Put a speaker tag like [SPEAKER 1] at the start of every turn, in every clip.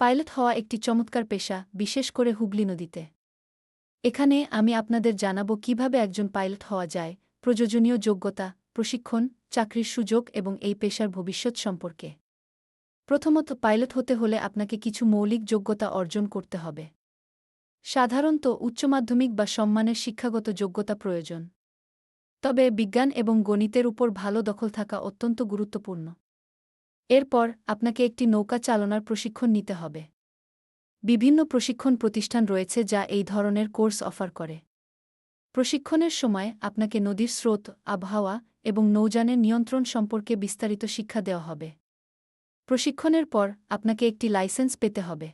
[SPEAKER 1] Pilot হওয়া একটি চমৎকার পেশা, বিশেষ করে হুগলি নদীতে। এখানে আমি আপনাদের জানাব কীভাবে একজন পাইলট হওয়া যায়, প্রয়োজনীয় যোগ্যতা, প্রশিক্ষণ, চাকরির সুযোগ এবং এই পেশার ভবিষ্যৎ সম্পর্কে। প্রথমত, পাইলট হতে হলে আপনাকে কিছু মৌলিক যোগ্যতা অর্জন করতে হবে। সাধারণত, উচ্চ মাধ্যমিক বা সম্মানের শিক্ষাগত যোগ্যতা প্রয়োজন। তবে বিজ্ঞান এবং গণিতের উপর ভালো দখল থাকা অত্যন্ত গুরুত্বপূর্ণ। এরপর আপনাকে একটি নৌকা চালনার প্রশিক্ষণ নিতে হবে। বিভিন্ন প্রশিক্ষণ প্রতিষ্ঠান রয়েছে যা এই ধরনের কোর্স অফার করে। প্রশিক্ষণের সময় আপনাকে নদীর স্রোত, আবহাওয়া এবং নৌযানের নিয়ন্ত্রণ সম্পর্কে বিস্তারিত শিক্ষা দেওয়া হবে। প্রশিক্ষণের পর আপনাকে একটি লাইসেন্স পেতে হবে।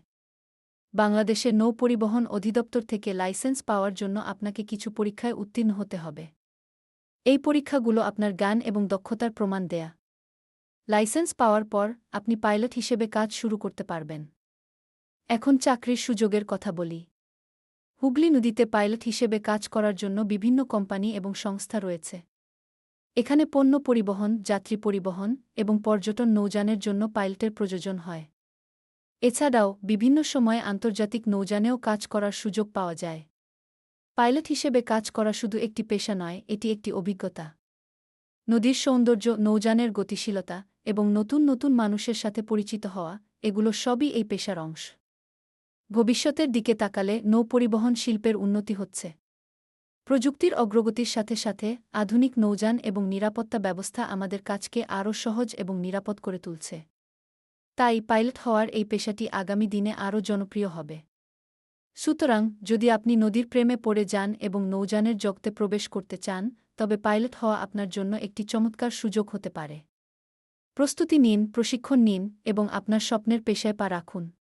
[SPEAKER 1] বাংলাদেশের নৌ পরিবহন অধিদপ্তর থেকে লাইসেন্স পাওয়ার জন্য আপনাকে কিছু পরীক্ষায় উত্তীর্ণ হতে হবে। এই পরীক্ষাগুলো আপনার জ্ঞান এবং দক্ষতার প্রমাণ দেয়া। লাইসেন্স পাওয়ার পর আপনি পাইলট হিসেবে কাজ শুরু করতে পারবেন। এখন চাকরির সুযোগের কথা বলি। হুগলি নদীতে পাইলট হিসেবে কাজ করার জন্য বিভিন্ন কোম্পানি এবং সংস্থা রয়েছে। এখানে পণ্য পরিবহন, যাত্রী পরিবহন এবং পর্যটন নৌযানের জন্য পাইলটের প্রয়োজন হয়। এছাড়াও বিভিন্ন সময়ে আন্তর্জাতিক নৌযানেও কাজ করার সুযোগ পাওয়া যায়। পাইলট হিসেবে কাজ করা শুধু একটি পেশা নয়, এটি একটি অভিজ্ঞতা। নদীর সৌন্দর্য, নৌযানের গতিশীলতা এবং নতুন নতুন মানুষের সাথে পরিচিত হওয়া, এগুলো সবই এই পেশার অংশ। ভবিষ্যতের দিকে তাকালে নৌ পরিবহন শিল্পের উন্নতি হচ্ছে। প্রযুক্তির অগ্রগতির সাথে সাথে আধুনিক নৌযান এবং নিরাপত্তা ব্যবস্থা আমাদের কাজকে আরও সহজ এবং নিরাপদ করে তুলছে। তাই পাইলট হওয়ার এই পেশাটি আগামী দিনে আরও জনপ্রিয় হবে। সুতরাং, যদি আপনি নদীর প্রেমে পড়ে যান এবং নৌযানের জগতে প্রবেশ করতে চান, তবে পাইলট হওয়া আপনার জন্য একটি চমৎকার সুযোগ হতে পারে। প্রস্তুতি নিন প্রশিক্ষণ নিন এবং আপনার স্বপ্নের পেশায় পা রাখুন।